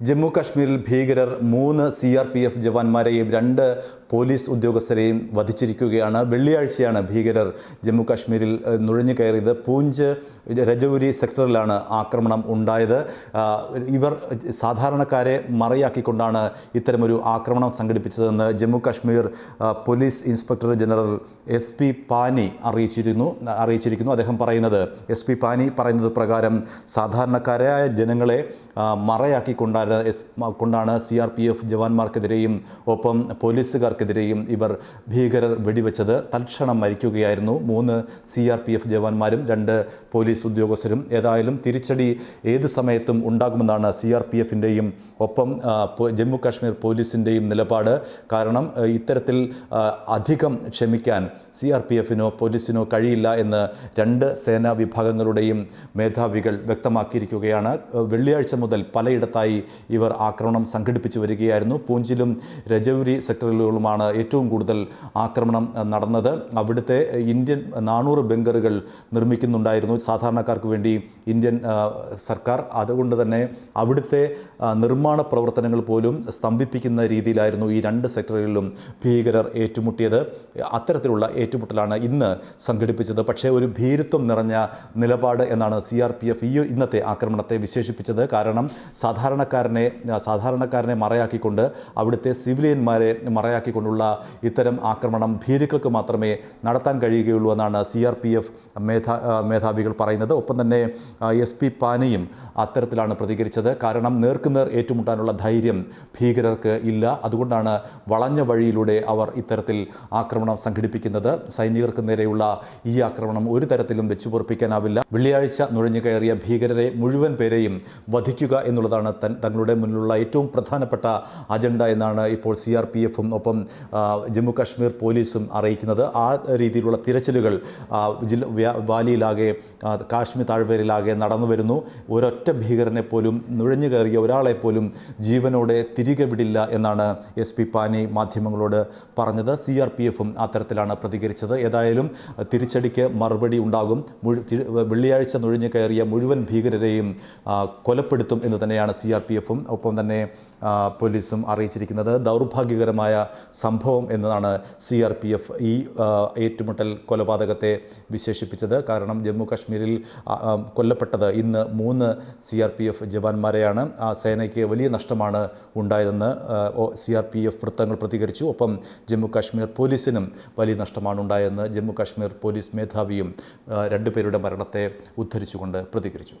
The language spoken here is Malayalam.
ജമ്മു കാശ്മീരിൽ ഭീകരർ മൂന്ന് സി ആർ പി എഫ് ജവാന്മാരെയും രണ്ട് പോലീസ് ഉദ്യോഗസ്ഥരെയും വധിച്ചിരിക്കുകയാണ്. വെള്ളിയാഴ്ചയാണ് ഭീകരർ ജമ്മു കാശ്മീരിൽ നുഴഞ്ഞു കയറിയത്. പൂഞ്ച് രജൌരി സെക്ടറിലാണ് ആക്രമണം ഉണ്ടായത്. ഇവർ സാധാരണക്കാരെ മറയാക്കിക്കൊണ്ടാണ് ഇത്തരമൊരു ആക്രമണം സംഘടിപ്പിച്ചതെന്ന് Jammu Kashmir police inspector general S P Pani അറിയിച്ചിരുന്നു അറിയിച്ചിരിക്കുന്നു. അദ്ദേഹം പറയുന്നത് എസ് പി പാനി പറയുന്നത് പ്രകാരം സാധാരണക്കാരായ ജനങ്ങളെ ആ, മറയാക്കിക്കൊണ്ടാണ് എസ് കൊണ്ടാണ് സി ആർ പി എഫ് ജവാന്മാർക്കെതിരെയും ഒപ്പം പോലീസുകാർക്കെതിരെയും ഇവർ ഭീകരർ വെടിവെച്ചത്. തൽക്ഷണം മരിക്കുകയായിരുന്നു മൂന്ന് സി ആർ പി എഫ് ജവാന്മാരും രണ്ട് പോലീസ് ഉദ്യോഗസ്ഥരും. ഏതായാലും തിരിച്ചടി ഏത് സമയത്തും ഉണ്ടാകുമെന്നാണ് സി ആർ പി എഫിന്റെയും ഒപ്പം ജമ്മു കാശ്മീർ പോലീസിന്റെയും നിലപാട്. കാരണം ഇത്തരത്തിൽ അധികം ക്ഷമിക്കാൻ സി ആർ പി എഫിനോ പോലീസിനോ കഴിയില്ല എന്ന് രണ്ട് സേനാ വിഭാഗങ്ങളുടെയും മേധാവികൾ വ്യക്തമാക്കിയിരിക്കുകയാണ്. വെള്ളിയാഴ്ച മുതൽ പലയിടത്തായി ഇവർ ആക്രമണം സംഘടിപ്പിച്ചു വരികയായിരുന്നു. പൂഞ്ചിലും രജൌരി സെക്ടറുകളിലുമാണ് ഏറ്റവും കൂടുതൽ ആക്രമണം നടന്നത്. അവിടുത്തെ ഇന്ത്യൻ നാനൂറ് ബങ്കറുകൾ നിർമ്മിക്കുന്നുണ്ടായിരുന്നു. സാധാരണക്കാർക്ക് വേണ്ടി ഇന്ത്യൻ സർക്കാർ. അതുകൊണ്ട് തന്നെ അവിടുത്തെ നിർമ്മാണ പ്രവർത്തനങ്ങൾ പോലും സ്തംഭിപ്പിക്കുന്ന രീതിയിലായിരുന്നു ഈ രണ്ട് സെക്ടറുകളിലും ഭീകരർ ഏറ്റുമുട്ടിയത്. അത്തരത്തിലുള്ള ഏറ്റുമുട്ടലാണ് ഇന്ന് സംഘടിപ്പിച്ചത്. പക്ഷേ ഒരു ഭീരുത്വം നിറഞ്ഞ നിലപാട് എന്നാണ് സി ആർ പി എഫ് ഈ ഇന്നത്തെ ആക്രമണത്തെ വിശേഷിപ്പിച്ചത്. കാരണം സാധാരണക്കാരനെ സാധാരണക്കാരനെ മറയാക്കിക്കൊണ്ട് അവിടുത്തെ സിവിലിയന്മാരെ മറയാക്കിക്കൊണ്ടുള്ള ഇത്തരം ആക്രമണം ഭീരുക്കൾക്ക് മാത്രമേ നടത്താൻ കഴിയുകയുള്ളൂ എന്നാണ് സി ആർ പി എഫ് മേധാ മേധാവികൾ പറയുന്നത്. ഒപ്പം തന്നെ എസ് പി പാനിയും അത്തരത്തിലാണ് പ്രതികരിച്ചത്. കാരണം നേർക്കുനേർ ഏറ്റുമുട്ടാനുള്ള ധൈര്യം ഭീകരർക്ക് ഇല്ല. അതുകൊണ്ടാണ് വളഞ്ഞ വഴിയിലൂടെ അവർ ഇത്തരത്തിൽ ആക്രമണം സംഘടിപ്പിക്കുന്നത്. സൈനികർക്ക് നേരെയുള്ള ഈ ആക്രമണം ഒരു തരത്തിലും വെച്ചു പൊറപ്പിക്കാനാവില്ല വെള്ളിയാഴ്ച നുഴഞ്ഞു കയറിയ ഭീകരരെ മുഴുവൻ പേരെയും വധിക്കുക എന്നുള്ളതാണ് തൻ തങ്ങളുടെ മുന്നിലുള്ള ഏറ്റവും പ്രധാനപ്പെട്ട അജണ്ട എന്നാണ് ഇപ്പോൾ സി ആർ പി എഫും ഒപ്പം ജമ്മു കാശ്മീർ പോലീസും അറിയിക്കുന്നത്. ആ രീതിയിലുള്ള തിരച്ചിലുകൾ ജില്ല വാലിയിലാകെ കാശ്മീർ താഴ്വരയിലാകെ നടന്നു വരുന്നു. ഒരൊറ്റ ഭീകരനെ പോലും നുഴഞ്ഞു കയറിയ ഒരാളെ പോലും ജീവനോടെ തിരികെ വിടില്ല എന്നാണ് എസ് പി പാനി മാധ്യമങ്ങളോട് പറഞ്ഞത്. സി ആർ പി എഫും അത്തരത്തിലാണ് പ്രതികരിച്ചത്. ഏതായാലും തിരിച്ചടിക്ക് മറുപടി ഉണ്ടാകും. വെള്ളിയാഴ്ച നുഴഞ്ഞു കയറിയ മുഴുവൻ ഭീകരരെയും കൊലപ്പെടുത്തും എന്ന് തന്നെയാണ് സി ആർ പി എഫും ഒപ്പം തന്നെ പോലീസും അറിയിച്ചിരിക്കുന്നത് ദൗർഭാഗ്യകരമായ സംഭവം എന്നതാണ് സി ആർ പി എഫ് ഈ ഏറ്റുമുട്ടൽ കൊലപാതകത്തെ വിശേഷിപ്പിച്ചത്. കാരണം ജമ്മു കാശ്മീരിൽ കൊല്ലപ്പെട്ടത് ഇന്ന് മൂന്ന് സി ആർ പി എഫ് ജവാന്മാരെയാണ്. ആ സേനയ്ക്ക് വലിയ നഷ്ടമാണ് ഉണ്ടായതെന്ന് സി ആർ പി എഫ് വൃത്തങ്ങൾ പ്രതികരിച്ചു. ഒപ്പം ജമ്മു കാശ്മീർ പോലീസിനും വലിയ നഷ്ടമാണ് ഉണ്ടായതെന്ന് ജമ്മു കാശ്മീർ പോലീസ് മേധാവിയും രണ്ടുപേരുടെ മരണത്തെ ഉദ്ധരിച്ചുകൊണ്ട് പ്രതികരിച്ചു.